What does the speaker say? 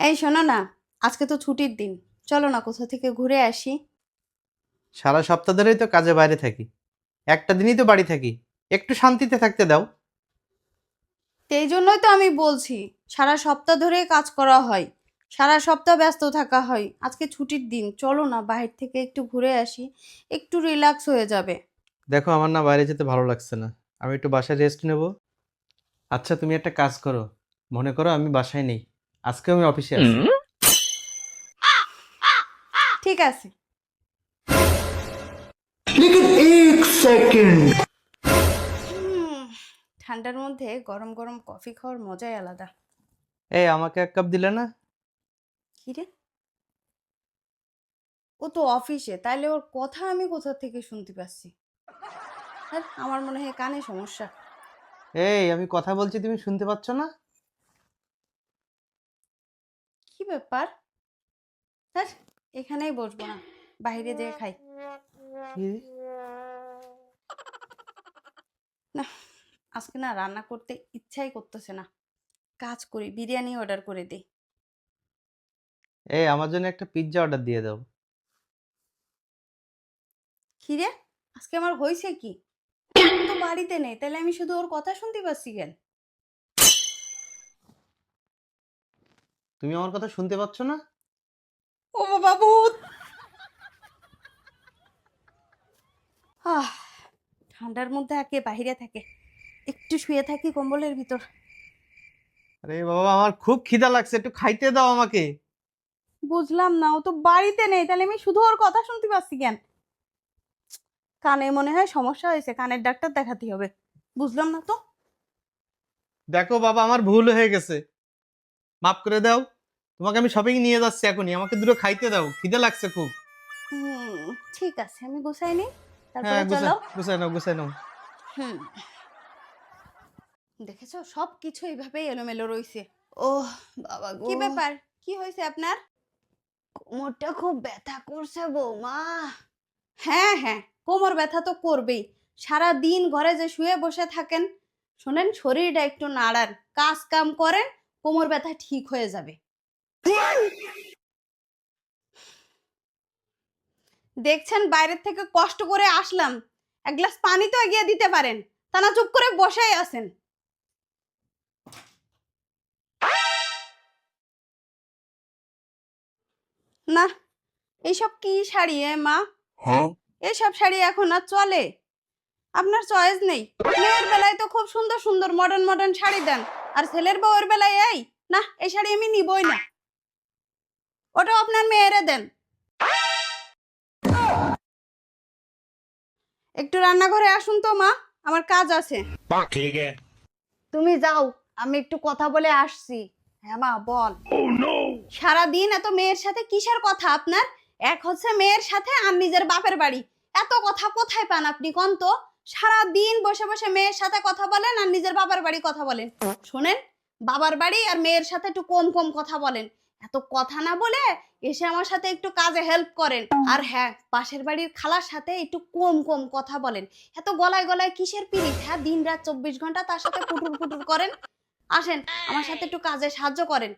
এই শোনো না আজকে তো ছুটির দিন। চলো না কোথা থেকে ঘুরে আসি? সারা সপ্তাহ ধরেই তো কাজে বাইরে থাকি। একটা দিনই তো বাড়ি থাকি। একটু শান্তিতে থাকতে দাও। এই জন্যই তো আমি বলছি সারা সপ্তাহ ধরে কাজ করা হয়। সারা সপ্তাহ ব্যস্ত থাকা হয়। আজকে ছুটির দিন। চলো না বাইরে থেকে একটু ঘুরে আসি। একটু রিল্যাক্স হয়ে যাবে। দেখো আমার না বাইরে যেতে ভালো লাগছে না। আমি একটু বাসায় রেস্ট নেব। আচ্ছা তুমি একটা কাজ করো। মনে করো আমি বাসায় নেই। আজকে আমি অফিসে আছি। ঠিক আছে। ঠান্ডার মধ্যে গরম গরম কফি খাওয়ার মজাই আলাদা। এই আমাকে এক কাপ দিলে না? কি রে? ও তো অফিসে তাইলে ওর কথা আমি কোথা থেকে শুনতে পাচ্ছি? আমার মনে হয় কানে সমস্যা। এই আমি কথা বলছি তুমি শুনতে পাচ্ছ না? ব্যাপার? হ্যাঁ এখানেই বসবো না বাইরে যেয়ে খাই। না আজকে না রান্না করতে ইচ্ছাই করতেছে না। কাজ করি বিরিয়ানি অর্ডার করে দিই। এই আমার জন্য একটা পিৎজা অর্ডার দিয়ে দাও। কি রে? আজকে আমার হয়েছে কি? তো বাড়িতে নেই তাহলে আমি শুধু ওর কথা শুনতে পাচ্ছি কেন? তুমি আমার কথা শুনতে পাচ্ছ না? ও বাবা ভূত আহ ঠান্ডার মধ্যে আগে বাইরে থাকে একটু শুয়ে থাকি কম্বলের ভিতর। আরে বাবা আমার খুব খিদা লাগছে একটু খাইতে দাও আমাকে। বুঝলাম না ও তো বাড়িতে নেই তাহলে আমি শুধু ওর কথা শুনতে পাচ্ছি কেন? কানে মনে হয় সমস্যা হয়েছে কানের ডাক্তার দেখাতে হবে বুঝলাম না তো? দেখো বাবা আমার ভুল হয়ে গেছে। মাফ করে দাও। তোমাকে আমি শপিং নিয়ে যাচ্ছি এখনই। আমাকে দুটো খাইতে দাও। খিদে লাগছে খুব। ঠিক আছে আমি গোছাই নি তারপরে হ্যাঁ চলো। গুছাই নাও গুছাই নাও। হুম। দেখেছ? সব কিছু এইভাবেই এলোমেলো রইছে। ও বাবা গো। কি ব্যাপার? কি হয়েছে আপনার? কোমরটা খুব ব্যথা করছে বৌমা। হ্যাঁ হ্যাঁ কোমর ব্যথা তো করবেই। সারা দিন ঘরে যে শুয়ে বসে থাকেন শোনেন শরীরটা একটু নাড়ান। কাজ কাম করেন কোমর ব্যথা ঠিক হয়ে যাবে। দেখছেন বাইরের থেকে কষ্ট করে আসলাম। এক গ্লাস পানি তো এগিয়ে দিতে পারেন। তা না চুপ করে বসেই আছেন। না এইসব কি শাড়ি এ মা? এসব শাড়ি এখন আর চলে। আপনার চয়েস নেই। মেয়ের বেলায় তো খুব সুন্দর সুন্দর মডার্ন মডার্ন শাড়ি দেন। আর ছেলের বউয়ের বেলায় এই না এই শাড়ি আমি নিবই না। ওটা আপনার মেয়েরে দেন। একটু রান্নাঘরে আসুন তো মা আমার কাজ আছে। তুমি যাও আমি একটু কথা বলে আসছি। হ্যাঁ মা বল। oh, সারাদিন এত মেয়ের সাথে কিসের কথা আপনার? এক হচ্ছে মেয়ের সাথে আর নিজের বাপের বাড়ি। এত কথা কোথায় পান আপনি কন্ত তো সারাদিন বসে বসে মেয়ের সাথে কথা বলেন আর নিজের বাবার বাড়ি কথা বলেন। শোনেন, বাবার বাড়ি আর মেয়ের সাথে একটু কম কম কথা বলেন। এত কথা না বলে এসে আমার সাথে একটু কাজে হেল্প করেন। আর হ্যাঁ পাশের বাড়ির খালার সাথে একটু কম কম কথা বলেন। এত গলায় গলায় কিসের পিরিত হ্যাঁ? দিন রাত চব্বিশ ঘণ্টা তার সাথে পুটুর পুটুর করেন। আসেন, আমার সাথে একটু কাজে সাহায্য করেন।